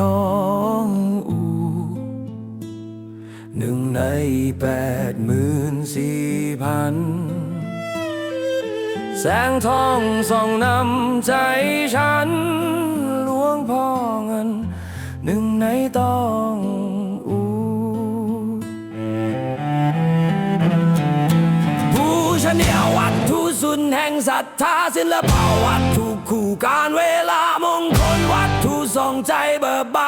ตองอูหนึ่งในแปดหมื่นสี่พัน แสงทองส่องนำใจฉันหลวงพ่อเงิน หนึ่งในตองอูผู้ชนียวัดทุสุนแห่งศรัทธาศิลปวัด ใจเบิกบาน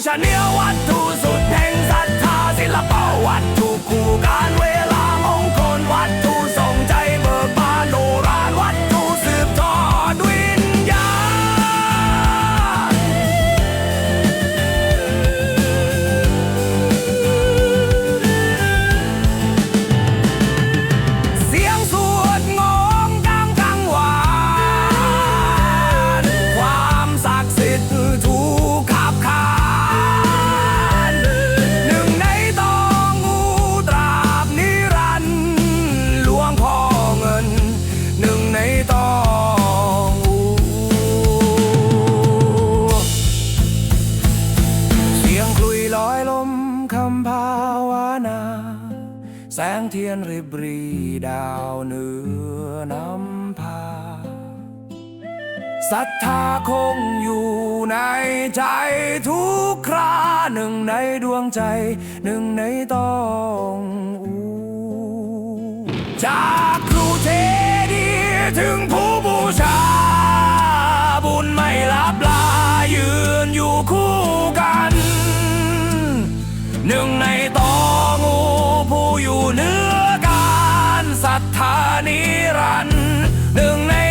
ปูชนียวัตถุสุดแห่งศรัทธาศิลปะวัตถุคู่การเว แสงเทียนริบรีดาวเหนือนำพาศรัทธาคงอยู่ในใจทุกคราหนึ่งในดวงใจหนึ่งในต้อง ผู้อ